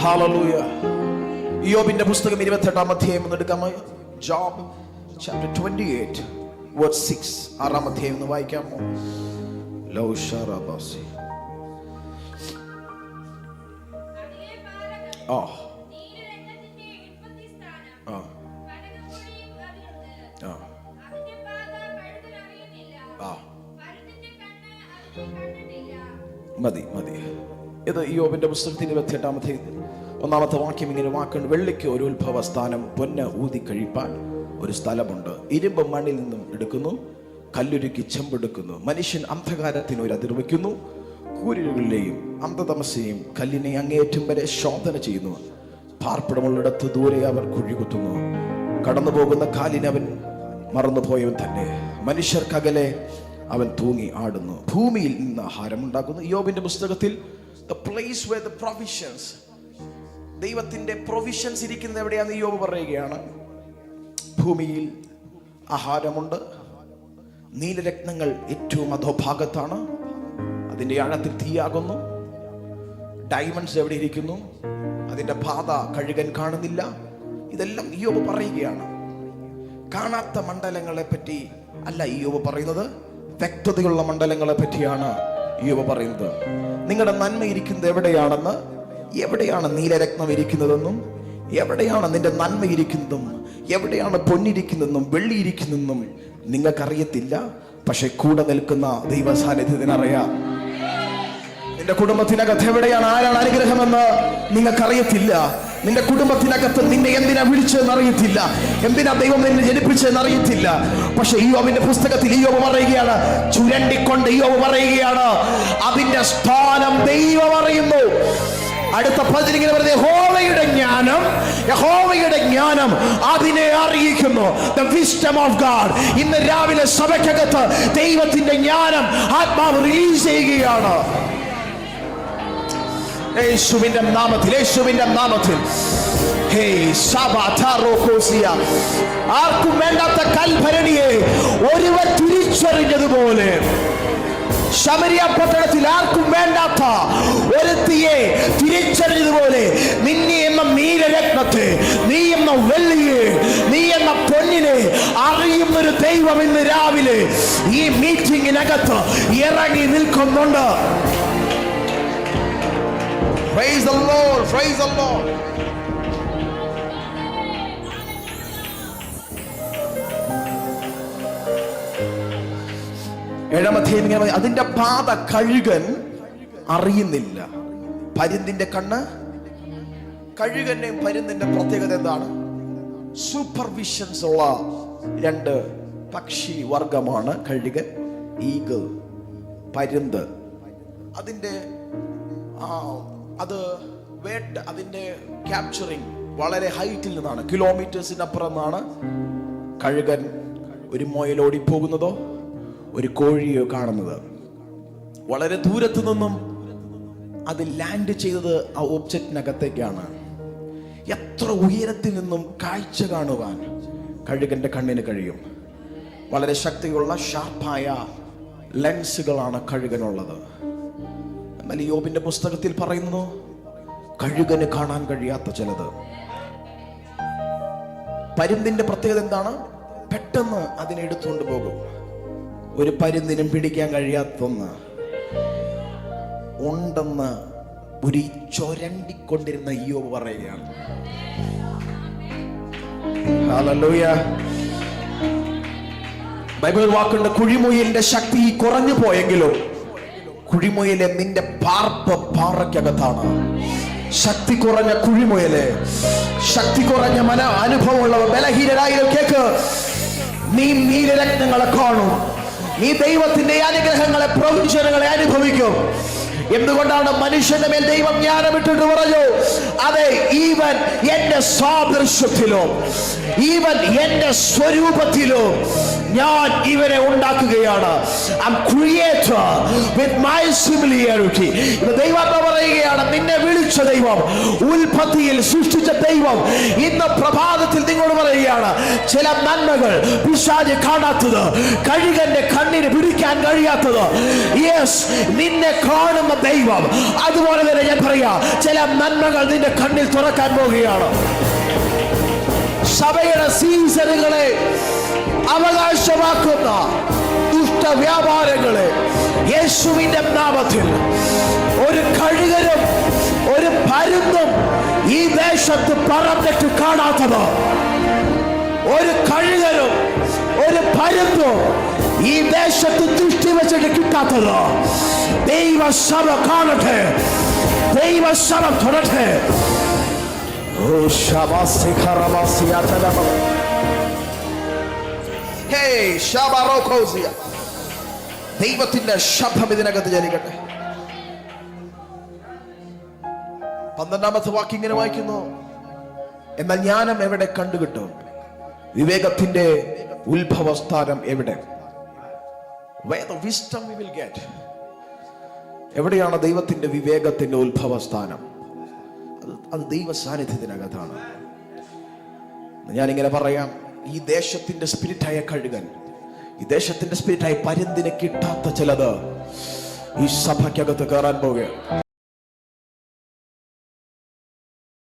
Hallelujah യോബിന്റെ പുസ്തകം ഇരുപത്തെട്ടാം അധ്യായം ഒന്ന് എടുക്കാമോ Job chapter twenty eight verse six ആറാം അധ്യായം ഒന്ന് വായിക്കാമോ ലോ ഷറാബാസി അതിലെ പാറകൾ ആ. ആ. ആ. ആ. മതി മതി ഇത് യോബിന്റെ പുസ്തകത്തിന്റെ ഇരുപത്തിയെട്ടാമത്തെ ഒന്നാമത്തെ വാക്യം ഇങ്ങനെ വാക്കുണ്ട്. വെള്ളിക്ക് ഒരു ഉത്ഭവ സ്ഥാനം പൊന്ന് ഊതി കഴിപ്പാൻ ഒരു സ്ഥലമുണ്ട്. ഇരുമ്പ് മണ്ണിൽ നിന്നും എടുക്കുന്നു കല്ലുരുക്കി ചെമ്പെടുക്കുന്നു. മനുഷ്യൻ അന്ധകാരത്തിന് ഒരു അതിർ വയ്ക്കുന്നു കൂരിരുകളിലെയും അന്ധതമസയെയും കല്ലിനെ അങ്ങേറ്റം വരെ ശോധന ചെയ്യുന്നു. പാർപ്പിടമുള്ളിടത്ത് ദൂരെ അവർ കുഴികുത്തുന്നു. കടന്നു പോകുന്ന കാലിന് അവൻ മറന്നുപോയവൻ തന്നെ. മനുഷ്യർക്കകലെ അവൻ തൂങ്ങി ആടുന്നു. ഭൂമിയിൽ നിന്ന് ആഹാരം ഉണ്ടാക്കുന്നു യോബിന്റെ പുസ്തകത്തിൽ the place where the provisions ദൈവത്തിന്റെ പ്രൊവിഷൻസ് ഇരിക്കുന്ന എവിടെയാന്ന് യോബ് പറയുകയാണ്. ഭൂമിയിൽ ആഹാരമുണ്ട്. നീലരത്നങ്ങൾ ഏറ്റവും അധോഭാഗത്താണ്. അതിന്റെ ആഴത്തിൽ തീയാകുന്നു. ഡയമണ്ട്സ് എവിടെ ഇരിക്കുന്നു? അതിന്റെ പാത കഴുകൻ കാണുന്നില്ല. ഇതെല്ലാം യോബ് പറയുകയാണ്. കാണാത്ത മണ്ഡലങ്ങളെ പറ്റി അല്ല യോബ് പറയുന്നത്. വ്യക്തതയുള്ള മണ്ഡലങ്ങളെ പറ്റിയാണ് യോബ് പറയുന്നത്. നിങ്ങളുടെ നന്മ ഇരിക്കുന്നത് എവിടെയാണെന്ന് എവിടെയാണ് നീലരത്നം ഇരിക്കുന്നതെന്നും എവിടെയാണ് നിന്റെ നന്മ ഇരിക്കുന്നതും എവിടെയാണ് പൊന്നിരിക്കുന്നതെന്നും വെള്ളി ഇരിക്കുന്നതെന്നും നിങ്ങൾക്കറിയത്തില്ല. പക്ഷെ കൂടെ നിൽക്കുന്ന ദൈവ സാന്നിധ്യത്തിനറിയാം നിന്റെ കുടുംബത്തിനകത്ത് എവിടെയാണ് ആരാണ് അനുഗ്രഹമെന്ന് നിങ്ങൾക്കറിയത്തില്ല. നിന്റെ കുടുംബത്തിനകത്ത് നിന്നെ എന്തിനാ വിളിച്ചതെന്ന് അറിയത്തില്ല. എന്തിനാ ദൈവം നിന്നെ ജനിപ്പിച്ചതെന്ന് അറിയത്തില്ല. പക്ഷെ യോബിന്റെ പുസ്തകത്തിൽ യോബ് പറയുകയാണ് ചുരണ്ടിക്കൊണ്ട് യോബ് പറയുകയാണ് അതിന്റെ സ്ഥാനം ദൈവം അറിയുന്നു. അടുത്ത പതിനിങ്ങനെ പറഞ്ഞ യഹോവയുടെ ജ്ഞാനം യഹോവയുടെ ജ്ഞാനം അതിനെ അറിയിക്കുന്നു. വിസ്റ്റം ഓഫ് ഗാഡ് ഇന്ന് രാവിലെ സഭയ്ക്കകത്ത് ദൈവത്തിന്റെ ജ്ഞാനം ആത്മാവ് റിലീസ് ചെയ്യുകയാണ്. യേശുവിന്റെ നാമത്തിൽ യേശുവിന്റെ നാമത്തിൽ. ആർക്കും വേണ്ടാത്ത കൽഭരണിയെ ഒരുവ തിരിച്ചറിഞ്ഞതുപോലെ. ശമരിയ പട്ടണത്തിൽ ആർക്കും വേണ്ടാത്ത ഒരുത്തിയെ തിരിച്ചറിഞ്ഞതുപോലെ നിന്നെ എന്ന നീലരത്നത്തെ നീ എന്ന വെള്ളിയെ നീ എന്ന പൊന്നിനെ അറിയുന്നൊരു ദൈവം ഇന്ന് രാവിലെ ഈ മീറ്റിംഗിനകത്ത് ഇറങ്ങി നിൽക്കുന്നുണ്ട് Praise the Lord, praise the Lord. ഏഴാമധ്യായം ഇങ്ങനെ അതിന്റെ പാത കഴുകൻ അറിയുന്നില്ല. പരുന്തിന്റെ കണ്ണ് കഴുകന്റെയും പരുന്തിന്റെ പ്രത്യേകത എന്താണ്? സൂപ്പർവിഷൻസ് ഉള്ള രണ്ട് പക്ഷി വർഗമാണ് കഴുകൻ ഈഗിൾ പരുന്ത്. അതിന്റെ അത് വേട്ട അതിന്റെ ക്യാപ്ചറിങ് വളരെ ഹൈറ്റിൽ നിന്നാണ് കിലോമീറ്റേഴ്സിന് അപ്പുറം നിന്നാണ് കഴുകൻ ഒരു മോയിലോടി പോകുന്നതോ ഒരു കോഴിയോ കാണുന്നത്. വളരെ ദൂരത്തു നിന്നും അത് ലാൻഡ് ചെയ്തത് ആ ഒബ്ജക്റ്റിനകത്തേക്കാണ്. എത്ര ഉയരത്തിൽ നിന്നും കാഴ്ച കാണുവാൻ കഴുകന്റെ കണ്ണിന് കഴിയും. വളരെ ശക്തിയുള്ള ഷാർപ്പായ ലെൻസുകളാണ് കഴുകനുള്ളത്. എന്നാൽ യോബിന്റെ പുസ്തകത്തിൽ പറയുന്നു കഴുകന് കാണാൻ കഴിയാത്ത ചിലത്. പരുന്തിന്റെ പ്രത്യേകത എന്താണ്? പെട്ടെന്ന് അതിനെ എടുത്തുകൊണ്ട് പോകും. ഒരു പരുന്തിനും പിടിക്കാൻ കഴിയാത്തൊന്ന് ഉണ്ടെന്ന് ഒരു ചൊരണ്ടിക്കൊണ്ടിരുന്ന അയ്യോ പറയുകയാണ്. ബൈബിൾ വാക്കുണ്ട് കുഴിമുയിലിന്റെ ശക്തി കുറഞ്ഞു പോയെങ്കിലും കുഴിമുയിലെ നിന്റെ പാർപ്പ് പാറയ്ക്കകത്താണ്. ശക്തി കുറഞ്ഞ കുഴിമുയൽ ശക്തി കുറഞ്ഞ മന അനുഭവമുള്ളവർ ബലഹീനരായാലും കേക്ക്. നീ നീലരത്നങ്ങളെ കാണും. നീ ദൈവത്തിന്റെ അനുഗ്രഹങ്ങളെ പ്രവചനങ്ങളെ അനുഭവിക്കും. എന്തുകൊണ്ടാണ് മനുഷ്യന്റെ മേൽ ദൈവം ജ്ഞാനം ഇട്ടിട്ട് പറഞ്ഞു? അതെ ഈവൻ എന്റെ സാദൃശ്യത്തിലോ ഈവൻ എന്റെ സ്വരൂപത്തിലോ ഞാൻ ഇവരെ ഉണ്ടാക്കുകയാണ്. ക്രിയേറ്റർ വിത്ത് മൈ സിമിലിയാരിറ്റി പറയുകയാണ് നിന്നെ വിളിച്ച ദൈവം ഉൽപ്പത്തിയിൽ സൃഷ്ടിച്ച ദൈവം. ഇന്ന് പ്രഭാതത്തിൽ നിങ്ങളോട് പറയുകയാണ് ചില നന്മകൾ പിശാച് കാണാത്തത് കഴുകന്റെ കണ്ണിന് പിടിക്കാൻ കഴിയാത്തത്. യെസ് നിന്നെ കാണുന്ന ദൈവം. അതുപോലെ തന്നെ ഞാൻ പറയാ ചില നന്മകൾ നിന്റെ കണ്ണിൽ തുറക്കാൻ പോവുകയാണ്. സഭയുടെ സീസണുകളെ അവകാശമാക്കുന്ന ദുഷ്ടവ്യാപാരങ്ങളെ യേശുവിന്റെ നാമത്തിൽ ഒരു കഴുകനും ഒരു പരുന്നും ഈ ദേശത്ത് പറന്നിട്ട് കാണാത്തത്. ഒരു കഴുകനും ഒരു പരുന്നും ഈ ദേശത്ത് ദൃഷ്ടി വെച്ചിട്ട് കിട്ടാത്തത്. ദൈവസഭ കാണട്ടെ ദൈവസഭ തുടട്ടെ. ഓ ശബാസി ശബറോഖോസിയ ദൈവത്തിന്റെ ശബ്ദം ഇതിനകത്ത് ജനിക്കട്ടെ പന്ത്രണ്ടാമത്തെ വാക്യം ഇങ്ങനെ വായിക്കുന്നു. എന്നാൽ ജ്ഞാനം എവിടെ കണ്ടുകിട്ടും? വിവേകത്തിന്റെ ഉത്ഭവസ്ഥാനം എവിടെ? We will get. എവിടെയാണ് ദൈവത്തിന്റെ വിവേകത്തിന്റെ ഉത്ഭവസ്ഥാനം? അത് അത് ദൈവ സാന്നിധ്യത്തിനകത്താണ് ഞാനിങ്ങനെ പറയാം. ഈ ദേശത്തിന്റെ സ്പിരിറ്റായ കഴുകൻ. ഈ ദേശത്തിന്റെ സ്പിരിറ്റായി പരുന്തിന് കിട്ടാത്ത ചിലത് ഈ സഭയ്ക്കകത്ത് കയറാൻ പോവുകയാണ്.